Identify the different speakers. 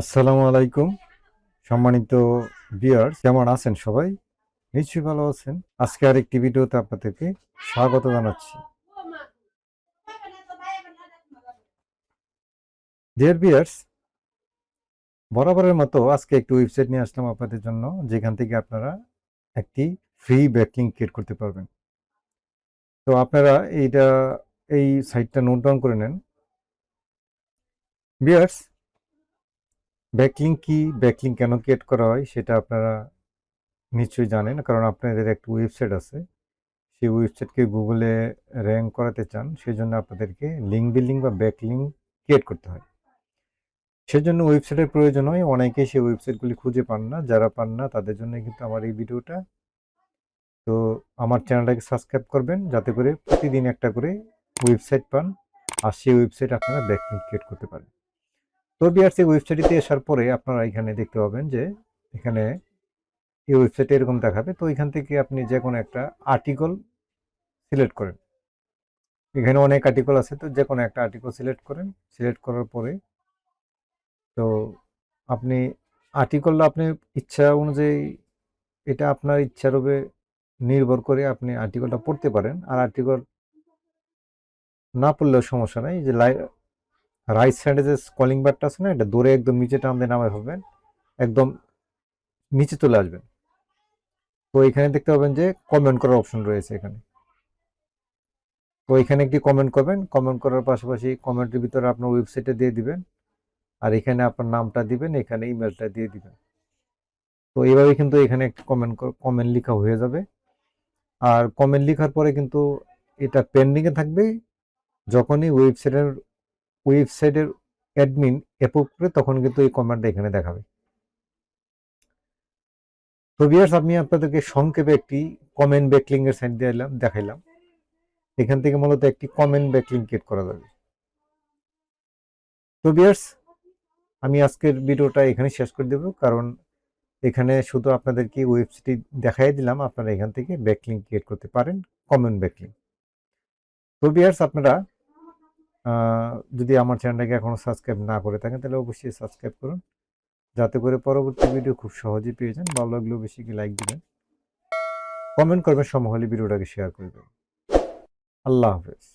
Speaker 1: আসসালামু আলাইকুম, সম্মানিত বিয়ার্স কেমন আছেন সবাই? নিশ্চয়ই ভালো আছেন। আজকে আরেকটি ভিডিওতে আপনাদেরকে স্বাগত জানাচ্ছি। ডিয়ার বিয়ার্স বরাবরের মতো আজকে একটি ওয়েবসাইট নিয়ে আসলাম আপনাদের জন্য, যেখান থেকে আপনারা একটি ফ্রি ব্যাকলিং ক্রিয়েট করতে পারবেন। তো আপনারা এইটা, এই সাইটটা নোট ডাউন করে নেন। বিয়ার্স ব্যাকলিং কি ব্যাকলিং কেন ক্রিয়েট করা হয় সেটা আপনারা নিশ্চয়ই জানেন। কারণ আপনাদের একটা ওয়েবসাইট আছে। সেই ওয়েবসাইটকে গুগলে র্যাঙ্ক করাতে চান, সেজন্য আপনাদেরকে লিঙ্ক বিল্ডিং বা ব্যাকলিং ক্রিয়েট করতে হয়। সেজন্য ওয়েবসাইটের প্রয়োজন হয়। অনেকে সেই ওয়েবসাইটগুলি খুঁজে পান না। যারা পান না, তাদের জন্য কিন্তু আমার এই ভিডিওটা। তো আমার চ্যানেলটাকে সাবস্ক্রাইব করবেন, যাতে করে প্রতিদিন একটা করে ওয়েবসাইট পান। আর সেই ওয়েবসাইট আপনারা ব্যাকলিং ক্রিয়েট করতে পারেন। তো বিআরসি ওয়েবসাইটটিতে আসার পরে আপনারা এখানে দেখতে পাবেন যে এখানে এই ওয়েবসাইটে এরকম দেখাবে। তো এখান থেকে আপনি যে কোনো একটা আর্টিকল সিলেক্ট করেন। এখানে অনেক আর্টিকল আছে তো যে কোনো একটা আর্টিকল সিলেক্ট করেন। সিলেক্ট করার পরে তো আপনি আর্টিকেলটা আপনি ইচ্ছা অনুযায়ী এটা আপনার ইচ্ছার উপরে নির্ভর করে আপনি আর্টিকলটা পড়তে পারেন। আর আর্টিকল না পড়লেও সমস্যা নাই যে রাইট সাইডে যে কলিং বারটা আছে না, এটা দূরে একদম নিচে টানতে নামায় ভাববেন একদম নিচে চলে আসবেন। তো এখানে দেখতে পাবেন যে কমেন্ট করার অপশন রয়েছে এখানে। তো এখানে একটি কমেন্ট করবেন কমেন্ট করার পাশাপাশি কমেন্টের ভিতরে আপনার ওয়েবসাইটে দিয়ে দিবেন, আর এখানে আপনার নামটা দিবেন, এখানে ইমেলটা দিয়ে দিবেন। তো এইভাবে কিন্তু এখানে একটি কমেন্ট কমেন্ট লেখা হয়ে যাবে। আর কমেন্ট লেখার পরে কিন্তু এটা পেন্ডিংয়ে থাকবে, যখনই ওয়েবসাইটের ওয়েবসাইটের অ্যাডমিন অ্যাপ্রুভ করে তখন কিন্তু এই কমান্ডটা এখানে দেখাবে। তো বিয়ার্স আমি আপনাদেরকে সংক্ষেপে একটি কমেন্ট ব্যাকলিং এর সাইড দিলাম দেখাইলাম। এখান থেকে মূলত একটি কমেন্ট ব্যাকলিং ক্রিয়েট করা যাবে। তো বিয়ার্স আমি আজকের ভিডিওটা এখানে শেষ করে দেব, কারণ এখানে শুধু আপনাদেরকে ওয়েবসাইটটি দেখাই দিলাম, আপনারা এখান থেকে ব্যাকলিং ক্রিয়েট করতে পারেন কমেন্ট ব্যাকলিং তো বিয়ার্স আপনারা যদি আমার চ্যানেলটাকে এখনও সাবস্ক্রাইব না করে থাকেন, তাহলে অবশ্যই সাবস্ক্রাইব করুন। যাতে করে পরবর্তী ভিডিও খুব সহজেই পেয়ে যান ভালো লাগলেও বেশি কি লাইক দিবেন। কমেন্ট করবেন সমহলে ভিডিওটাকে শেয়ার করবেন। আল্লাহ হাফেজ।